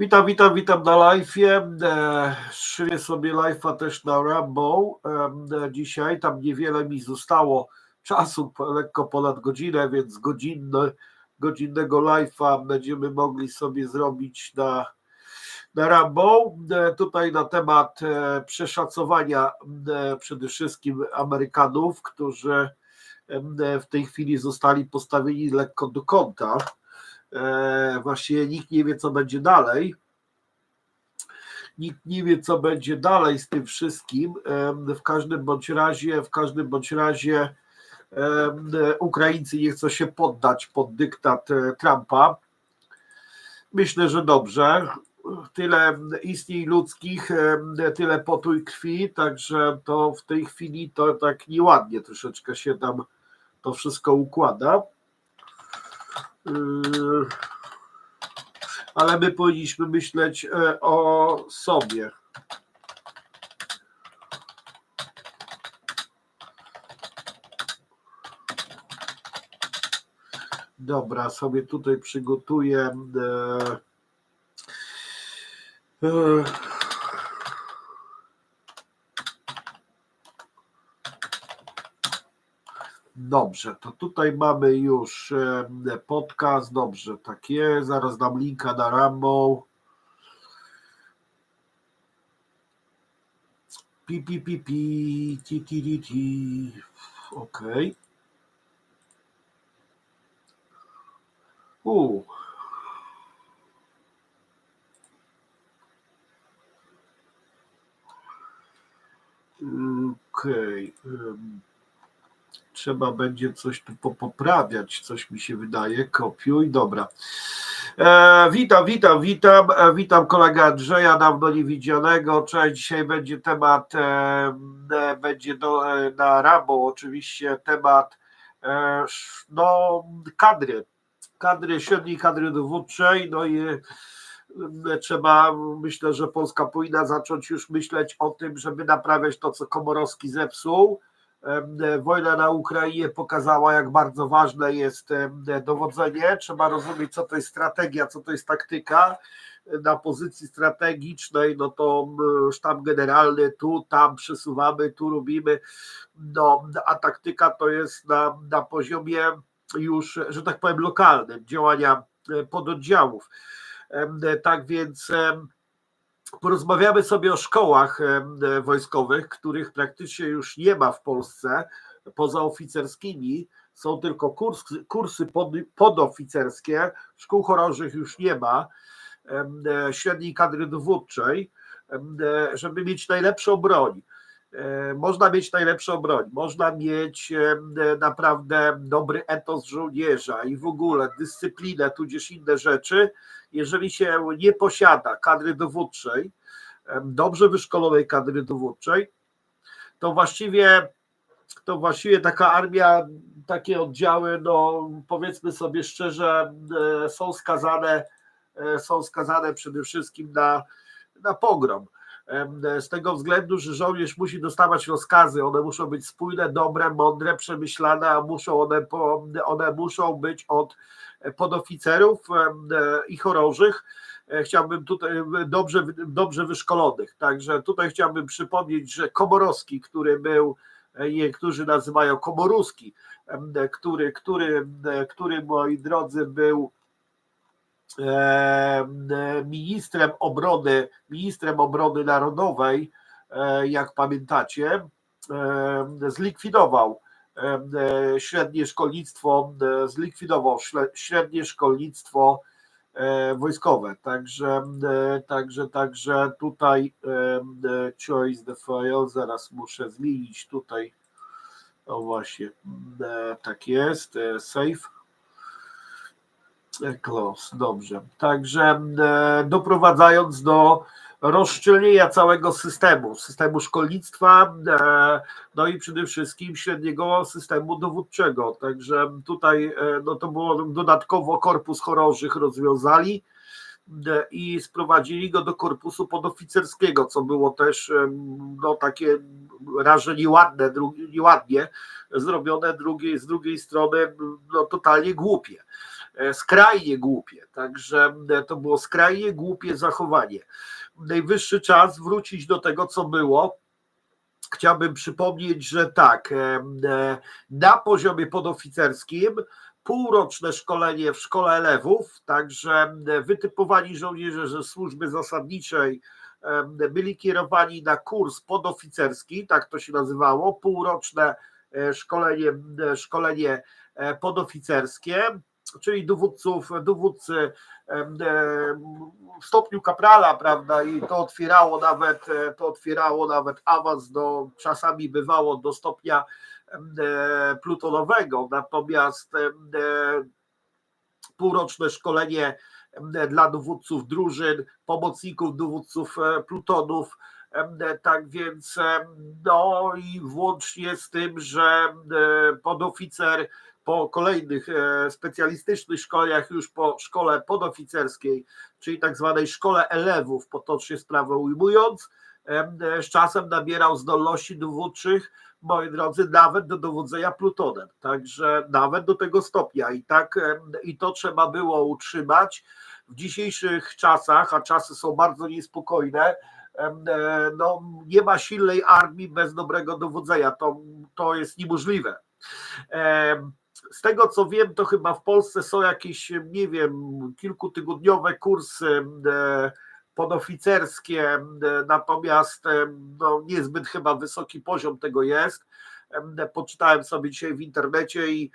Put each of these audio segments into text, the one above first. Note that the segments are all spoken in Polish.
Witam, witam, witam na live'ie. E, Szyję sobie live'a też na Rambo. E, Dzisiaj tam niewiele mi zostało czasu, lekko ponad godzinę, więc godzinny, godzinnego live'a będziemy mogli sobie zrobić na, na Rambo. E, Tutaj na temat e, przeszacowania e, przede wszystkim Amerykanów, którzy e, w tej chwili zostali postawieni lekko do kąta. E, Właściwie nikt nie wie, co będzie dalej. Nikt nie wie, co będzie dalej z tym wszystkim. Em, W każdym bądź razie, w każdym bądź razie em, Ukraińcy nie chcą się poddać pod dyktat e, Trumpa. Myślę, że dobrze. Tyle istnień ludzkich, tyle potu i krwi, także to w tej chwili to tak nieładnie troszeczkę się tam to wszystko układa. Yy, ale my powinniśmy myśleć e, o sobie. Dobra, sobie tutaj przygotuję. e, e, Dobrze, to tutaj mamy już podcast. Dobrze, tak jest. Zaraz dam linka na Rambo. Pi, pi, pi, pi, ti, ti, ti, ti. Okej. U. Okej. em, Trzeba będzie coś tu poprawiać, coś mi się wydaje. Kopiuj, dobra. E, witam, witam, witam. E, witam kolegę Andrzeja, dawno niewidzianego. Cześć, dzisiaj będzie temat, e, e, będzie do, e, na Rambo oczywiście temat e, no, kadry, kadry, średniej kadry dowódczej, no i trzeba, myślę, że Polska powinna zacząć już myśleć o tym, żeby naprawiać to, co Komorowski zepsuł. Em, Wojna na Ukrainie pokazała, jak bardzo ważne jest em, dowodzenie. Trzeba rozumieć, co to jest strategia, co to jest taktyka. Na pozycji strategicznej, no to sztab generalny, tu, tam przesuwamy, tu robimy. No, a taktyka to jest na, na poziomie już, że tak powiem, lokalnym, działania e, pododdziałów. Tak więc porozmawiamy sobie o szkołach em, wojskowych, których praktycznie już nie ma w Polsce, poza oficerskimi. Są tylko kursy, pod, podoficerskie, szkół chorążych już nie ma, e, średniej kadry dowódczej, e, żeby mieć najlepszą broń. E, Można mieć najlepszą broń, można mieć e, naprawdę dobry etos żołnierza i w ogóle dyscyplinę, tudzież inne rzeczy, jeżeli się nie posiada kadry dowódczej, dobrze wyszkolonej kadry dowódczej, to właściwie to właściwie taka armia, takie oddziały, no powiedzmy sobie szczerze, e, są skazane, e, są skazane przede wszystkim na, na pogrom. Z tego względu, że żołnierz musi dostawać rozkazy, one muszą być spójne, dobre, mądre, przemyślane, a muszą one, one muszą być od podoficerów e, i chorążych. E, Chciałbym tutaj dobrze, dobrze wyszkolonych. Także tutaj chciałbym przypomnieć, że Komorowski, który był, e, niektórzy nazywają Komoruski, e, który, który, e, który moi drodzy był em, e, ministrem obrony, ministrem obrony narodowej, e, jak pamiętacie, zlikwidował e, średnie szkolnictwo, e, zlikwidował średnie szkolnictwo e, wojskowe. Także, e, także, także tutaj e, choice the file, zaraz muszę zmienić tutaj. O właśnie, e, tak jest, e, save. E, Close, dobrze. Także e, doprowadzając do rozszczelnienia całego systemu, systemu szkolnictwa, e, no i przede wszystkim średniego systemu dowódczego. Także tutaj e, no to było dodatkowo korpus chorążych rozwiązali e, i sprowadzili go do korpusu podoficerskiego, co było też no takie raże nieładne, nieładnie zrobione, drugiej, z drugiej strony no totalnie głupie. skrajnie głupie. Także to było skrajnie głupie zachowanie. Najwyższy czas wrócić do tego, co było. Chciałbym przypomnieć, że tak, na poziomie podoficerskim półroczne szkolenie w szkole elewów, także wytypowani żołnierze ze służby zasadniczej byli kierowani na kurs podoficerski, tak to się nazywało, półroczne e, szkolenie, szkolenie e, podoficerskie, czyli dowódców, dowódcy w stopniu kaprala, prawda, i to otwierało nawet, e, to otwierało nawet awans do, czasami bywało do stopnia plutonowego, natomiast półroczne szkolenie dla dowódców drużyn, pomocników dowódców e, plutonów. Tak więc, no i włącznie z tym, że podoficer po kolejnych e, specjalistycznych szkoleniach, już po szkole podoficerskiej, czyli tak zwanej szkole elewów, potocznie sprawę ujmując, z czasem nabierał zdolności dowódczych, moi drodzy, nawet do dowodzenia plutonem. Także nawet do tego stopnia. I tak i to trzeba było utrzymać w dzisiejszych czasach, a czasy są bardzo niespokojne. E, no, nie ma silnej armii bez dobrego dowodzenia. To, to jest niemożliwe. Z tego co wiem, to chyba w Polsce są jakieś, nie wiem, kilkutygodniowe kursy e, podoficerskie, natomiast no, niezbyt chyba wysoki poziom tego jest. Poczytałem sobie dzisiaj w internecie i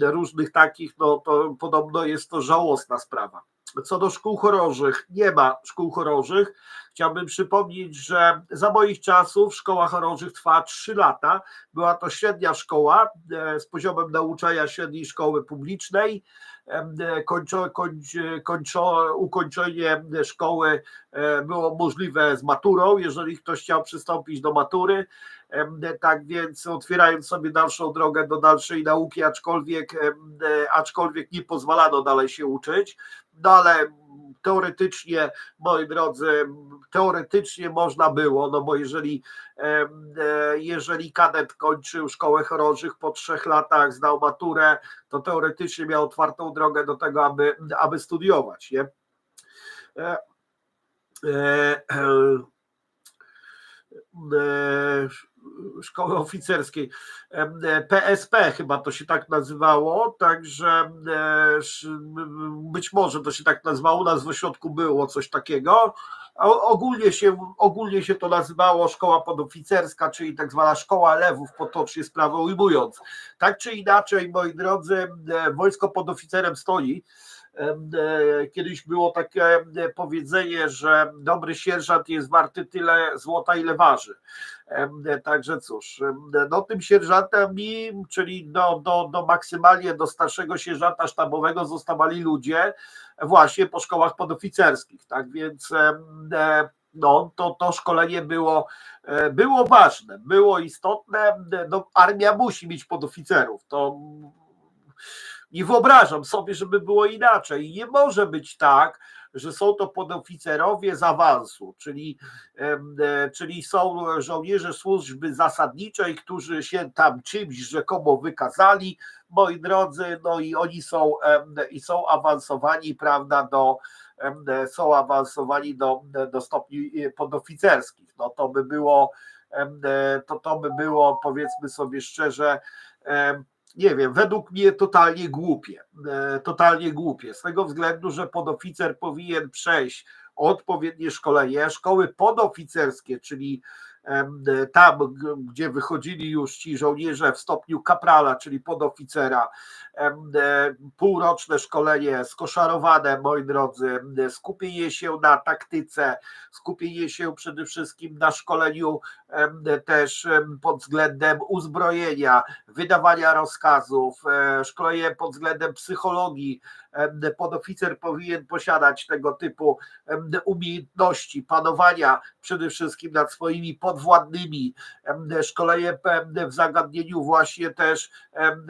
różnych takich, no to podobno jest to żałosna sprawa. Co do szkół chorążych, nie ma szkół chorążych. Chciałbym przypomnieć, że za moich czasów szkoła chorążych trwała 3 lata. Była to średnia szkoła e, z poziomem nauczania średniej szkoły publicznej. E, kończo, kończ, kończo, ukończenie szkoły e, było możliwe z maturą, jeżeli ktoś chciał przystąpić do matury. Tak więc otwierając sobie dalszą drogę do dalszej nauki, aczkolwiek, aczkolwiek nie pozwalano dalej się uczyć, ale teoretycznie, moi drodzy, teoretycznie można było, no bo jeżeli, e, jeżeli kadet kończył szkołę chorążych po trzech latach, zdał maturę, to teoretycznie miał otwartą drogę do tego, aby, aby studiować. Nie? E, e, szkoły oficerskiej, PSP chyba to się tak nazywało, także być może to się tak nazywało, u nas w ośrodku było coś takiego, ogólnie się, ogólnie się to nazywało szkoła podoficerska, czyli tak zwana szkoła lewów, potocznie sprawę ujmując. Tak czy inaczej, moi drodzy, wojsko pod oficerem stoi, E, kiedyś było takie powiedzenie, że dobry sierżant jest warty tyle złota, ile waży. Także cóż, no tym sierżantem, czyli do, do, do maksymalnie do starszego sierżanta sztabowego zostawali ludzie właśnie po szkołach podoficerskich. Tak więc e, no, to, to szkolenie było, e, było ważne, było istotne. No, armia musi mieć podoficerów. To nie wyobrażam sobie, żeby było inaczej. Nie może być tak, że są to podoficerowie z awansu, czyli, e, czyli są żołnierze służby zasadniczej, którzy się tam czymś rzekomo wykazali, moi drodzy, no i oni są, i są awansowani, prawda, do, są awansowani do, do stopni podoficerskich. No to by było, to, to by było, powiedzmy sobie szczerze, nie wiem, według mnie totalnie głupie. E, totalnie głupie. Z tego względu, że podoficer powinien przejść odpowiednie szkolenie, szkoły podoficerskie, czyli tam, gdzie wychodzili już ci żołnierze w stopniu kaprala, czyli podoficera, e, półroczne szkolenie skoszarowane, moi drodzy, skupienie się na taktyce, skupienie się przede wszystkim na szkoleniu też pod względem uzbrojenia, wydawania rozkazów, e, szkolenie pod względem psychologii. Podoficer powinien posiadać tego typu umiejętności panowania przede wszystkim nad swoimi podwładnymi, szkolenie w zagadnieniu właśnie też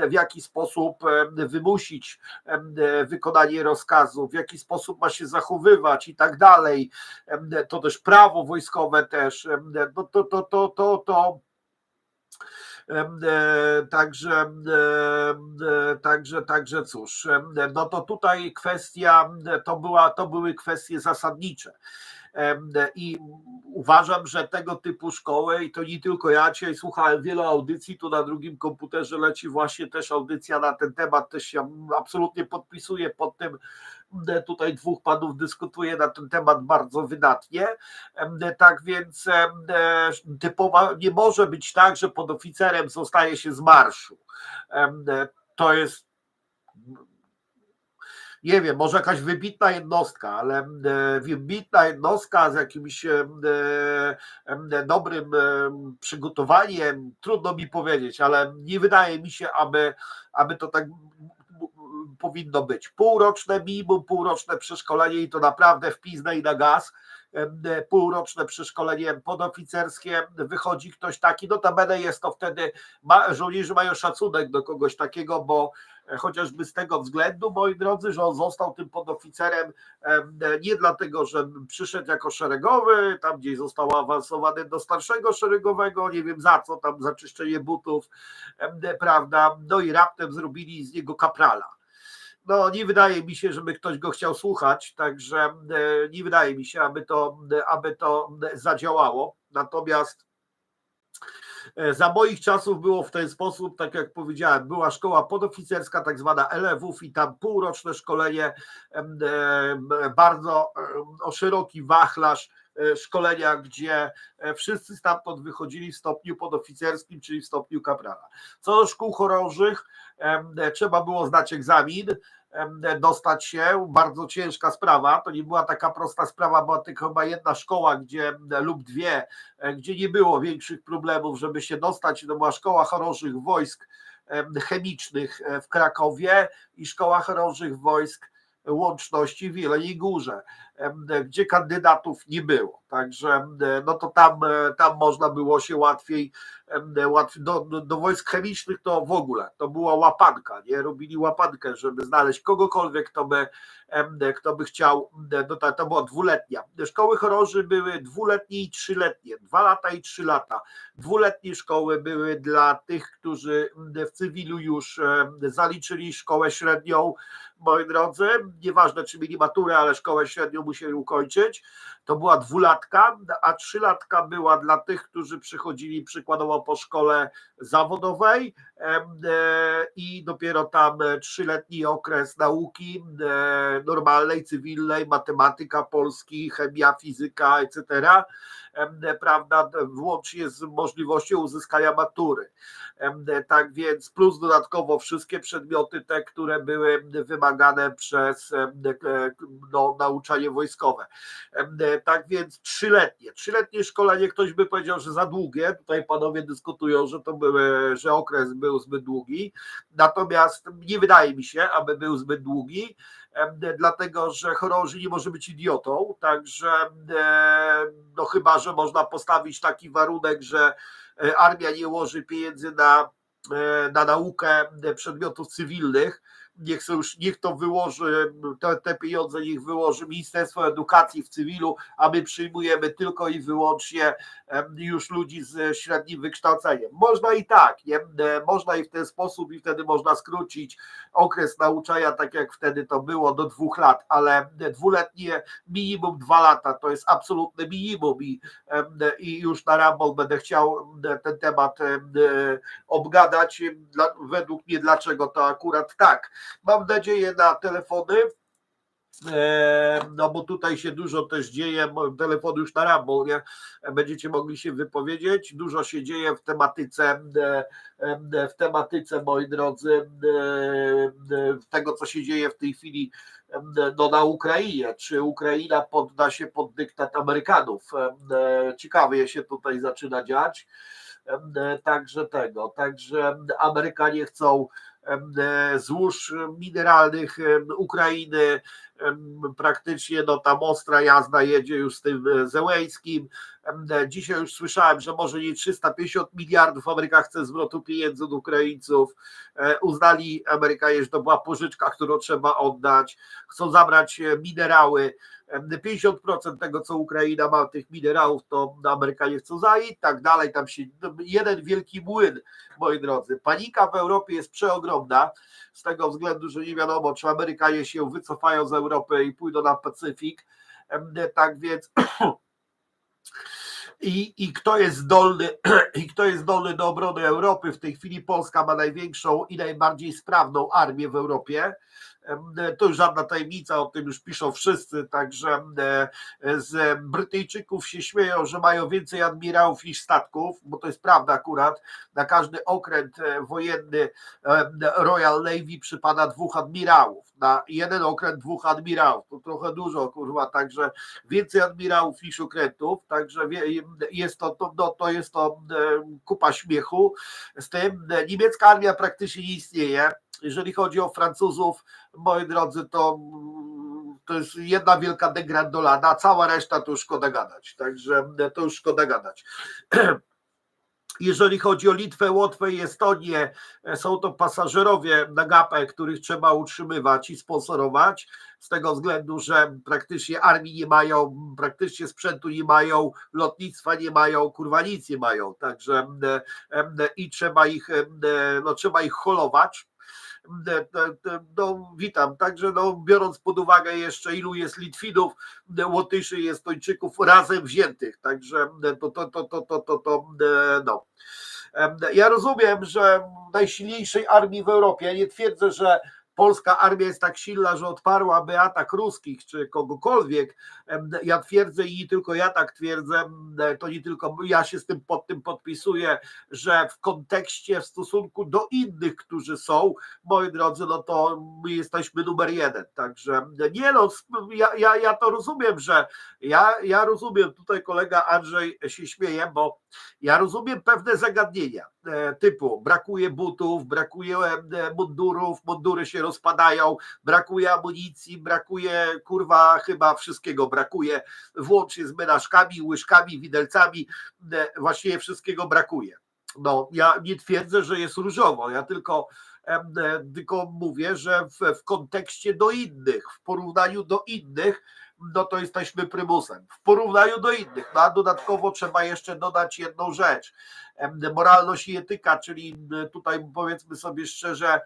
w jaki sposób wymusić wykonanie rozkazów, w jaki sposób ma się zachowywać i tak dalej. To też prawo wojskowe też, no to, to, to, to, to Także, także, także cóż, no to tutaj kwestia, to, była, to były kwestie zasadnicze. I uważam, że tego typu szkoły, i to nie tylko ja, dzisiaj słuchałem wielu audycji, tu na drugim komputerze leci właśnie też audycja na ten temat, też się absolutnie podpisuję pod tym, tutaj dwóch panów dyskutuje na ten temat bardzo wydatnie. Tak więc typowa, nie może być tak, że pod oficerem zostaje się z marszu. To jest nie wiem, może jakaś wybitna jednostka, ale e, wybitna jednostka z jakimś e, e, dobrym przygotowaniem, trudno mi powiedzieć, ale nie wydaje mi się, aby, aby to tak powinno być. Półroczne minimum, półroczne przeszkolenie i to naprawdę wpisne i na gaz półroczne przeszkolenie podoficerskie, wychodzi ktoś taki, notabene jest to wtedy, ma, żołnierze mają szacunek do kogoś takiego, bo e, chociażby z tego względu, moi drodzy, że on został tym podoficerem nie dlatego, że przyszedł jako szeregowy, tam gdzieś został awansowany do starszego szeregowego, nie wiem za co, tam za czyszczenie butów, prawda, no i raptem zrobili z niego kaprala no nie wydaje mi się, żeby ktoś go chciał słuchać, także e, nie wydaje mi się, aby to, aby to zadziałało. Natomiast e, za moich czasów było w ten sposób, tak jak powiedziałem, była szkoła podoficerska, tak zwana LWF i tam półroczne szkolenie, e, bardzo szeroki wachlarz szkolenia, gdzie wszyscy stamtąd wychodzili w stopniu podoficerskim, czyli w stopniu kaprala. Co do szkół chorążych, trzeba było zdać egzamin, dostać się, bardzo ciężka sprawa, to nie była taka prosta sprawa, była tylko chyba jedna szkoła, gdzie lub dwie, e, gdzie nie było większych problemów, żeby się dostać, to była szkoła chorążych wojsk chemicznych e, w Krakowie i szkoła chorążych wojsk łączności w Jeleniej Górze, gdzie kandydatów nie było. Także no to tam, e, tam można było się łatwiej, łatwiej do, do wojsk chemicznych to w ogóle, to była łapanka, nie? Robili łapankę, żeby znaleźć kogokolwiek, kto by, kto by chciał, no to, to była dwuletnia. Szkoły chorąży były dwuletnie i trzyletnie, dwa lata i trzy lata. Dwuletnie szkoły były dla tych, którzy w cywilu już zaliczyli szkołę średnią, moi drodzy, nieważne czy mieli maturę, ale szkołę średnią musieli ukończyć, to była dwulatka, a trzylatka była dla tych, którzy przychodzili przykładowo po szkole zawodowej e, i dopiero tam trzyletni okres nauki e, normalnej, cywilnej, matematyka polski, chemia, fizyka, etc., prawda, włącznie z możliwością uzyskania matury. Tak więc plus dodatkowo wszystkie przedmioty te, które były wymagane przez no, nauczanie wojskowe. Tak więc trzyletnie. Trzyletnie szkolenie ktoś by powiedział, że za długie. Tutaj panowie dyskutują, że to były, że okres był zbyt długi. Natomiast nie wydaje mi się, aby był zbyt długi dlatego że chorąży nie może być idiotą, także no chyba, że można postawić taki warunek, że e, armia nie łoży pieniędzy na, e, na naukę przedmiotów cywilnych, niech, niech to wyłoży, te, te pieniądze niech wyłoży Ministerstwo Edukacji w cywilu, a my przyjmujemy tylko i wyłącznie już ludzi z średnim wykształceniem. Można i tak, nie? można i w ten sposób i wtedy można skrócić okres nauczania, tak jak wtedy to było, do dwóch lat, ale dwuletnie minimum dwa lata to jest absolutne minimum i, i już na Rambol będę chciał ten temat obgadać, według mnie dlaczego to akurat tak. Mam nadzieję na telefony, e, no bo tutaj się dużo też dzieje, telefon już na Rambo, nie? będziecie mogli się wypowiedzieć, dużo się dzieje w tematyce, e, e, w tematyce, moi drodzy, tego, co się dzieje w tej chwili no, na Ukrainie, czy Ukraina podda się pod dyktat Amerykanów. Ciekawie się tutaj zaczyna dziać. Także tego, także Amerykanie chcą złóż mineralnych Ukrainy, praktycznie no tam ostra jazda jedzie już z tym e, Zełejskim, Dzisiaj już słyszałem, że może nie 350 miliardów Ameryka chce zwrotu pieniędzy od Ukraińców. Uznali Amerykanie, że to była pożyczka, którą trzeba oddać. Chcą zabrać minerały. 50% tego, co Ukraina ma, tych minerałów, to Amerykanie chcą zająć, tak dalej. Tam się jeden wielki młyn, moi drodzy. Panika w Europie jest przeogromna, z tego względu, że nie wiadomo, czy Amerykanie się wycofają z Europy i pójdą na Pacyfik. Tak więc. I, I kto jest zdolny, i kto jest zdolny do obrony Europy? W tej chwili Polska ma największą i najbardziej sprawną armię w Europie to już żadna tajemnica, o tym już piszą wszyscy, także z Brytyjczyków się śmieją, że mają więcej admirałów niż statków, bo to jest prawda akurat, na każdy okręt e, wojenny Royal Navy przypada dwóch admirałów, na jeden okręt dwóch admirałów, to trochę dużo kurwa, także więcej admirałów niż okrętów, także jest to, to, no, to jest to kupa śmiechu. Z tym, niemiecka armia praktycznie nie istnieje, jeżeli chodzi o Francuzów, moi drodzy, to, to jest jedna wielka degrandolada, cała reszta to już szkoda gadać. Także to już szkoda gadać. Jeżeli chodzi o Litwę, Łotwę i Estonię, są to pasażerowie na gapę, których trzeba utrzymywać i sponsorować, z tego względu, że praktycznie armii nie mają, praktycznie sprzętu nie mają, lotnictwa nie mają, kurwa nic nie mają, także i trzeba ich, no, trzeba ich holować no, witam. Także no, biorąc pod uwagę jeszcze ilu jest Litwinów, Łotyszy i Estończyków razem wziętych, także to, to, to, to, to, to, to no. Ja rozumiem, że najsilniejszej armii w Europie, nie twierdzę, że polska armia jest tak silna, że odparłaby atak ruskich czy kogokolwiek. Ja twierdzę i tylko ja tak twierdzę, to nie tylko ja się z tym pod tym podpisuję, że w kontekście, w stosunku do innych, którzy są, moi drodzy, no to my jesteśmy numer jeden. Także nie no, ja, ja, ja to rozumiem, że ja, ja rozumiem, tutaj kolega Andrzej się śmieje, bo ja rozumiem pewne zagadnienia e, typu brakuje butów, brakuje mundurów, mundury się rozpadają, brakuje amunicji, brakuje kurwa chyba wszystkiego brakuje, włącznie z menażkami, łyżkami, widelcami, e, właściwie wszystkiego brakuje. No, ja nie twierdzę, że jest różowo, ja tylko, tylko mówię, że w, w kontekście do innych, w porównaniu do innych, no to jesteśmy prymusem. W porównaniu do innych, no a dodatkowo trzeba jeszcze dodać jedną rzecz. Moralność i etyka, czyli tutaj powiedzmy sobie szczerze,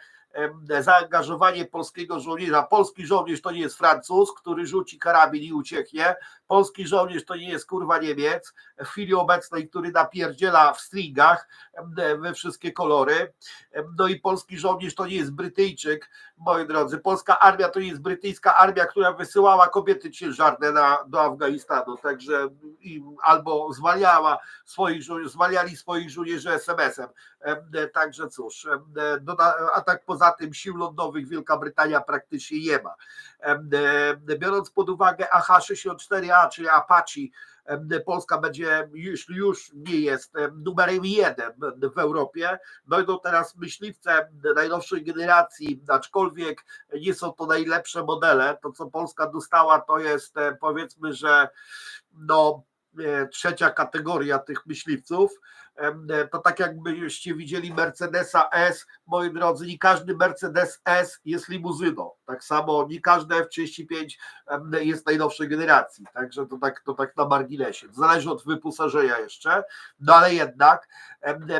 zaangażowanie polskiego żołnierza. Polski żołnierz to nie jest Francuz, który rzuci karabin i ucieknie. Polski żołnierz to nie jest kurwa Niemiec, w chwili obecnej, który napierdziela w stringach we wszystkie kolory. No i polski żołnierz to nie jest Brytyjczyk, moi drodzy. Polska armia to nie jest brytyjska armia, która wysyłała kobiety ciężarne na, do Afganistanu, także albo zwalniała swoich, zwalniali swoich żołnierzy SMS-em. Także cóż, a tak poza tym sił lądowych Wielka Brytania praktycznie nie ma. Biorąc pod uwagę AH-64A, czyli Apache, Polska będzie, jeśli już nie jest numerem jeden w Europie. Dojdą teraz myśliwce najnowszej generacji, aczkolwiek nie są to najlepsze modele. To, co Polska dostała, to jest powiedzmy, że no, e, trzecia kategoria tych myśliwców. E, to tak jakbyście widzieli Mercedesa S, moi drodzy, nie każdy Mercedes S jest limuzyną, tak samo nie każdy F35 jest najnowszej generacji, także to tak, to tak na marginesie, zależy od wyposażenia jeszcze, no ale jednak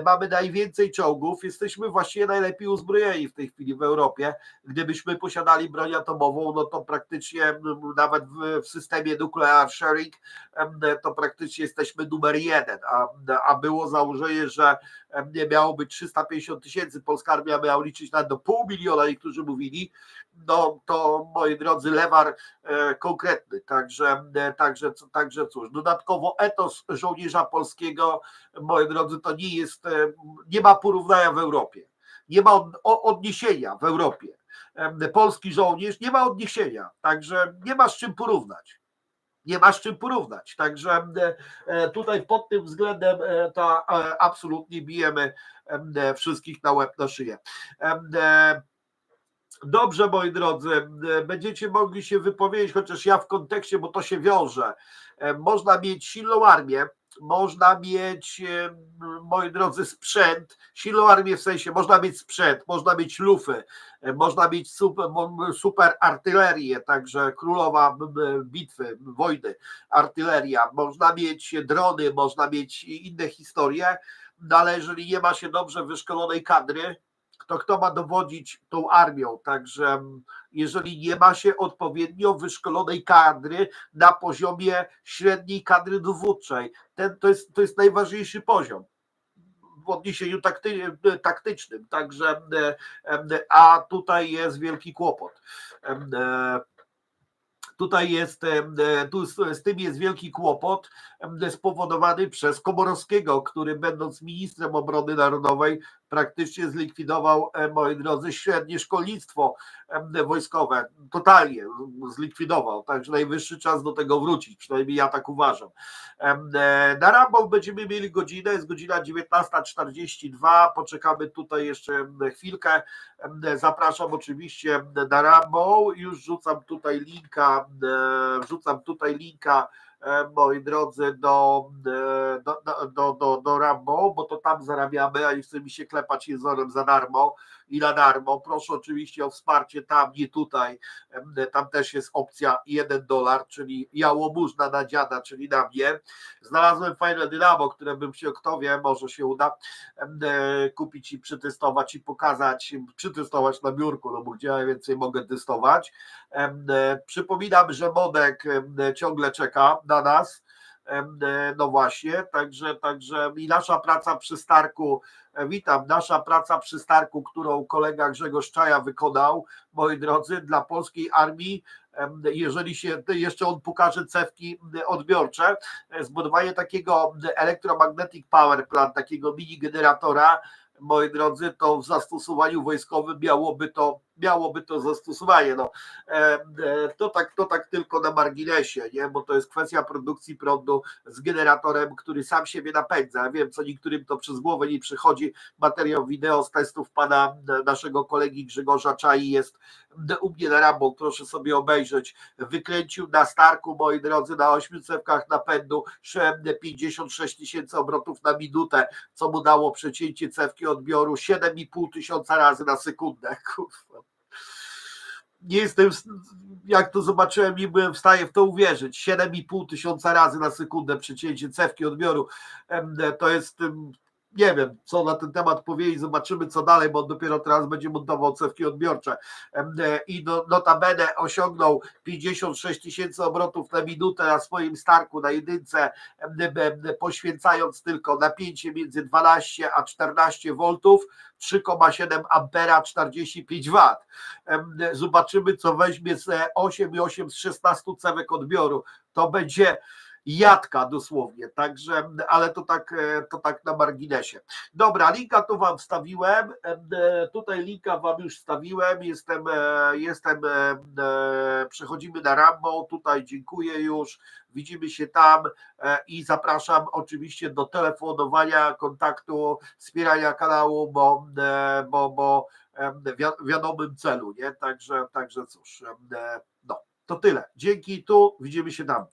mamy najwięcej czołgów, jesteśmy właściwie najlepiej uzbrojeni w tej chwili w Europie, gdybyśmy posiadali broń atomową, no to praktycznie nawet w systemie nuclear sharing to praktycznie jesteśmy numer jeden, a, a było za założenie, że miało być 350 tysięcy, polska armia miała liczyć nawet do pół miliona, niektórzy mówili, no to moi drodzy, lewar e, konkretny, także, e, także, także cóż, dodatkowo etos żołnierza polskiego, moi drodzy, to nie jest, e, nie ma porównania w Europie, nie ma odniesienia w Europie. Polski żołnierz nie ma odniesienia, także nie ma z czym porównać nie ma z czym porównać. Także e, e, tutaj pod tym względem e, to absolutnie bijemy wszystkich na łeb na szyję. Dobrze, moi drodzy, będziecie mogli się wypowiedzieć, chociaż ja w kontekście, bo to się wiąże. Można mieć silną armię, można mieć, e, moi drodzy, sprzęt, silną armię w sensie, można mieć sprzęt, można mieć lufy, e, można mieć super, super artylerię, także królowa bitwy, wojny, artyleria, można mieć drony, można mieć inne historie, no ale jeżeli nie ma się dobrze wyszkolonej kadry, to kto ma dowodzić tą armią? Także mm, jeżeli nie ma się odpowiednio wyszkolonej kadry na poziomie średniej kadry dowódczej, ten, to, jest, to jest najważniejszy poziom w odniesieniu takty, taktycznym. Także, e, e, a tutaj jest wielki kłopot. E, Tutaj jest, e, tu z, tym jest wielki kłopot spowodowany przez Komorowskiego, który będąc ministrem obrony narodowej praktycznie zlikwidował, e, moi drodzy, średnie szkolnictwo e, wojskowe. Totalnie zlikwidował, także najwyższy czas do tego wrócić, przynajmniej ja tak uważam. E, Na Rambo będziemy mieli godzinę, jest godzina 19.42, poczekamy tutaj jeszcze chwilkę. Zapraszam oczywiście na Rambo, już rzucam tutaj linka, wrzucam tutaj linka moi drodzy, do, e, do, do, do, do, do Rambo, bo to tam zarabiamy, a nie chce mi się klepać jezorem za darmo i na darmo. Proszę oczywiście o wsparcie tam, nie tutaj. Tam też jest opcja 1 dolar, czyli jałmużna na dziada, czyli na mnie. Znalazłem fajne dynamo, które bym się, kto wie, może się uda e, kupić i przetestować i pokazać, przetestować na biurku, no bo gdzie ja więcej mogę testować. E, Przypominam, że Modek ciągle czeka na nas. No właśnie, także, także i nasza praca przy Starku, e, witam, nasza praca przy Starku, którą kolega Grzegorz Czaja wykonał, moi drodzy, dla polskiej armii, jeżeli się jeszcze on pokaże cewki odbiorcze, e, zbudowanie takiego Electromagnetic Power Plant, takiego mini generatora, moi drodzy, to w zastosowaniu wojskowym miałoby to, miałoby to zastosowanie. No, e, e, to, tak, to tak tylko na marginesie, nie? bo to jest kwestia produkcji prądu z generatorem, który sam siebie napędza. Ja wiem, co niektórym to przez głowę nie przychodzi. Materiał wideo z testów pana e, naszego kolegi Grzegorza Czai jest u mnie na Rambo, proszę sobie obejrzeć. Wykręcił na Starku, moi drodzy, na ośmiu cewkach napędu 56 tysięcy obrotów na minutę, co mu dało przecięcie cewki odbioru 7,5 tysiąca razy na sekundę. Kurwa. Nie jestem, jak to zobaczyłem, nie byłem w stanie w to uwierzyć. 7,5 tysiąca razy na sekundę przecięcie cewki odbioru. To jest, nie wiem, co na ten temat powiedzieć, zobaczymy co dalej, bo dopiero teraz będzie montował cewki odbiorcze. Em, I no, notabene osiągnął 56 tysięcy obrotów na minutę na swoim starku na jedynce, poświęcając tylko napięcie między 12 a 14 V, 3,7 ampera, 45 W. Zobaczymy, co weźmie z 8,8 z 16 cewek odbioru. To będzie jadka dosłownie, także, ale to tak, e, to tak na marginesie. Dobra, linka tu wam wstawiłem, em, e, tutaj linka wam już wstawiłem, jestem, e, jestem, przechodzimy na Rambo, tutaj dziękuję już, widzimy się tam i zapraszam oczywiście do telefonowania, kontaktu, wspierania kanału, bo, bo, bo wi- wiadomym celu, nie? Także, także cóż, no, to tyle. Dzięki tu, widzimy się tam.